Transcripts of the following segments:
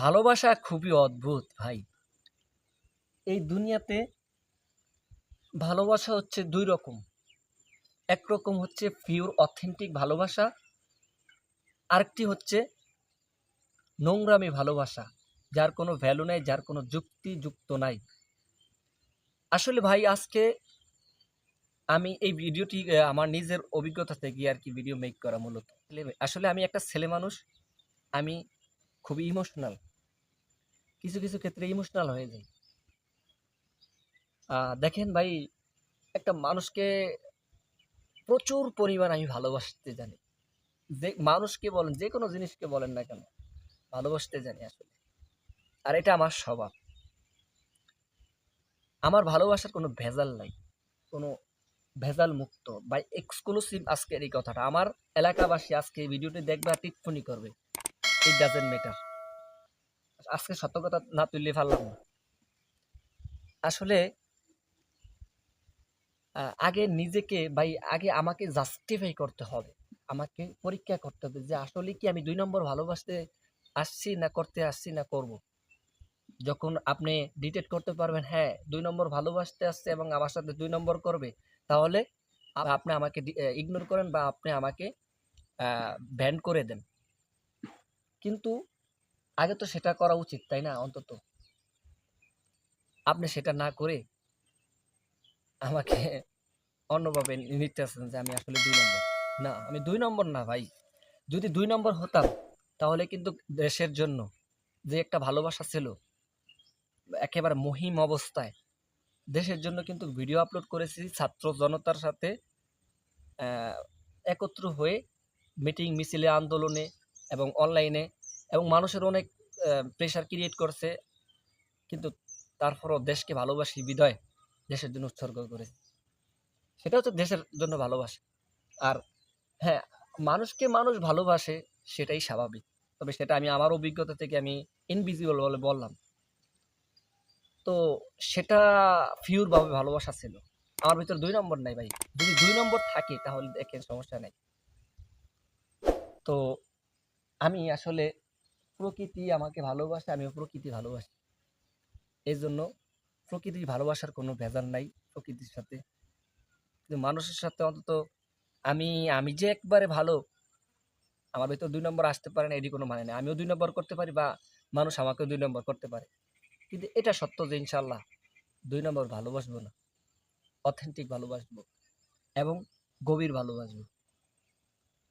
ভালোবাসা খুবই অদ্ভুত ভাই। এই দুনিয়াতে ভালোবাসা হচ্ছে দুই রকম। একরকম হচ্ছে পিওর অথেন্টিক ভালোবাসা, আরেকটি হচ্ছে নোংরামি ভালোবাসা, যার কোনো ভ্যালু নাই, যার কোনো যুক্তি যুক্ত নাই। আসলে ভাই, আজকে আমি এই ভিডিওটি আমার নিজের অভিজ্ঞতা থেকে আর কি ভিডিও মেক করা মূলত। আসলে আমি একটা ছেলে মানুষ, আমি খুবই ইমোশনাল কিছু কিছু ক্ষেত্রে ইমোশনাল হয়ে যায়। দেখেন ভাই, একটা মানুষকে প্রচুর পরিমাণ আমি ভালোবাসতে জানি। যে মানুষকে বলেন, যে কোনো জিনিসকে বলেন না কেন, ভালোবাসতে জানি আসলে। আর এটা আমার স্বভাব। আমার ভালোবাসার কোনো ভেজাল নাই, কোনো ভেজাল মুক্ত বা এক্সক্লুসিভ আজকের এই কথাটা। আমার এলাকাবাসী আজকে এই ভিডিওটি দেখবে আর টিপ্পনি করবে। ইট ডাজেন্ট ম্যাটার আজকে সত্য কথা না তুললে পারলাম না। আসলে আগে নিজেকে ভাই, আগে আমাকে জাস্টিফাই করতে হবে। আমাকে পরীক্ষা করতে হবে যে আসলে কি আমি দুই নম্বর ভালোবাসতে আসছি না করতে আসছি না করব। যখন আপনি ডিটেক্ট করতে পারবেন হ্যাঁ দুই নম্বর ভালোবাসতে আসছে এবং আমার সাথে দুই নম্বর করবে, তাহলে আপনি আমাকে ইগনোর করেন বা আপনি আমাকে ব্যান করে দেন। কিন্তু আগে তো সেটা করা উচিত, তাই না, অন্তত? আপনি সেটা না করে আমাকে অন্যভাবে নিতে আসছেন যে আমি আসলে দুই নম্বর। না, আমি দুই নম্বর না ভাই। যদি দুই নম্বর হতাম, তাহলে কিন্তু দেশের জন্য যে একটা ভালোবাসা ছিল, একেবারে মহিম অবস্থায়, দেশের জন্য কিন্তু ভিডিও আপলোড করেছি, ছাত্র জনতার সাথে একত্র হয়ে মিটিং, মিছিলে, আন্দোলনে এবং অনলাইনে এবং মানুষের অনেক প্রেশার ক্রিয়েট করছে। কিন্তু তারপরও দেশকে ভালোবাসি, বিদয় দেশের জন্য উৎসর্গ করেছি। সেটা হচ্ছে দেশের জন্য ভালোবাসে। আর হ্যাঁ মানুষকে মানুষ ভালোবাসে সেটাই স্বাভাবিক। তবে সেটা আমি আমার অভিজ্ঞতা থেকে আমি ইনভিজিবল বলে বললাম। তো সেটা ফিউর ভাবে ভালোবাসা ছিল। আমার ভিতর দুই নম্বর নাই ভাই। যদি দুই নম্বর থাকে তাহলে দেখেন সমস্যা নাই। তো আমি আসলে প্রকৃতি আমাকে ভালোবাসে, আমিও প্রকৃতি ভালোবাসি। এই জন্য প্রকৃতির ভালোবাসার কোনো ভেজাল নাই প্রকৃতির সাথে। কিন্তু মানুষের সাথে অন্তত আমি আমি যে একবারে ভালো, আমার ভিতর দুই নম্বর আসতে পারে না এটি কোনো মানে নেই। আমিও দুই নম্বর করতে পারি বা মানুষ আমাকেও দুই নম্বর করতে পারে। কিন্তু এটা সত্য যে ইনশাল্লাহ দুই নম্বর ভালোবাসবো না। অথেন্টিক ভালোবাসবো এবং গভীর ভালোবাসবো।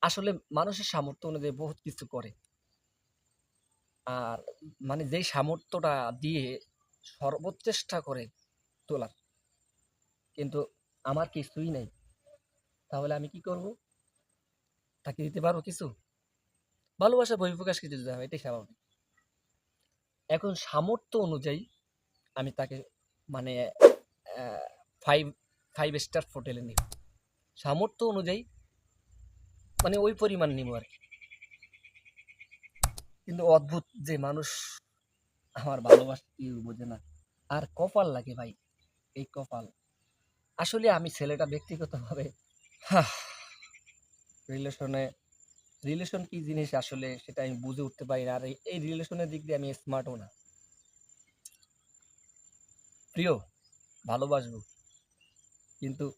আসলে মানুষের সামর্থ্য অনুযায়ী বহুত কিছু করে। আর মানে যেই সামর্থ্যটা দিয়ে সর্বোচ্চেষ্টা করে তোলার, কিন্তু আমার কিছুই নাই। তাহলে আমি কি করব? তাকে দিতে পারব কিছু? ভালোবাসা বহিঃপ্রকাশ কিছু দিতে হবে, এটাই স্বাভাবিক। এখন সামর্থ্য অনুযায়ী আমি তাকে মানে ফাইভ ফাইভ স্টার হোটেলে নিই সামর্থ্য অনুযায়ী মানে ওই পরিমাণ নিব আর কিন্তু অদ্ভুত যে মানুষ আমার ভালোবাসা বোঝে না। আর কপাল লাগে ভাই, এই কপাল। আসলে আমি ছেলেটা ব্যক্তিগতভাবে রিলেশনে রিলেশন কি জিনিস আসলে সেটা আমি বুঝে উঠতে পারি না। আর এই রিলেশনের দিক দিয়ে আমি স্মার্টও না। প্রিয়, ভালোবাসবো। কিন্তু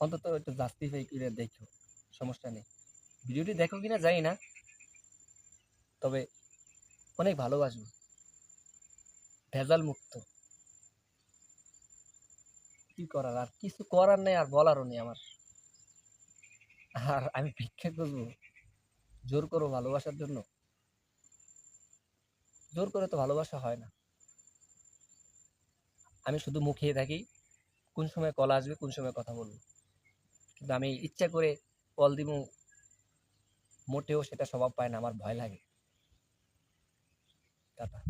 অন্তত একটু জাস্টিফাই করে দেখো। সমস্যা নেই। ভিডিওটি দেখো কিনা জানি না, তবে অনেক ভালোবাসবো। ভেজাল মুক্ত কি করার? আর কিছু করার নেই, আর বলারও নেই আমার। আর আমি ভিক্ষা করব। জোর করো ভালোবাসার জন্য। জোর করে তো ভালোবাসা হয় না। আমি শুধু মুখিয়ে থাকি, কোন সময় কল আসবে, কোন সময় কথা বলব। কিন্তু আমি ইচ্ছা করে কল দিব মোটেও সেটা স্বভাব পায় না আমার ভয় লাগে। টাটা।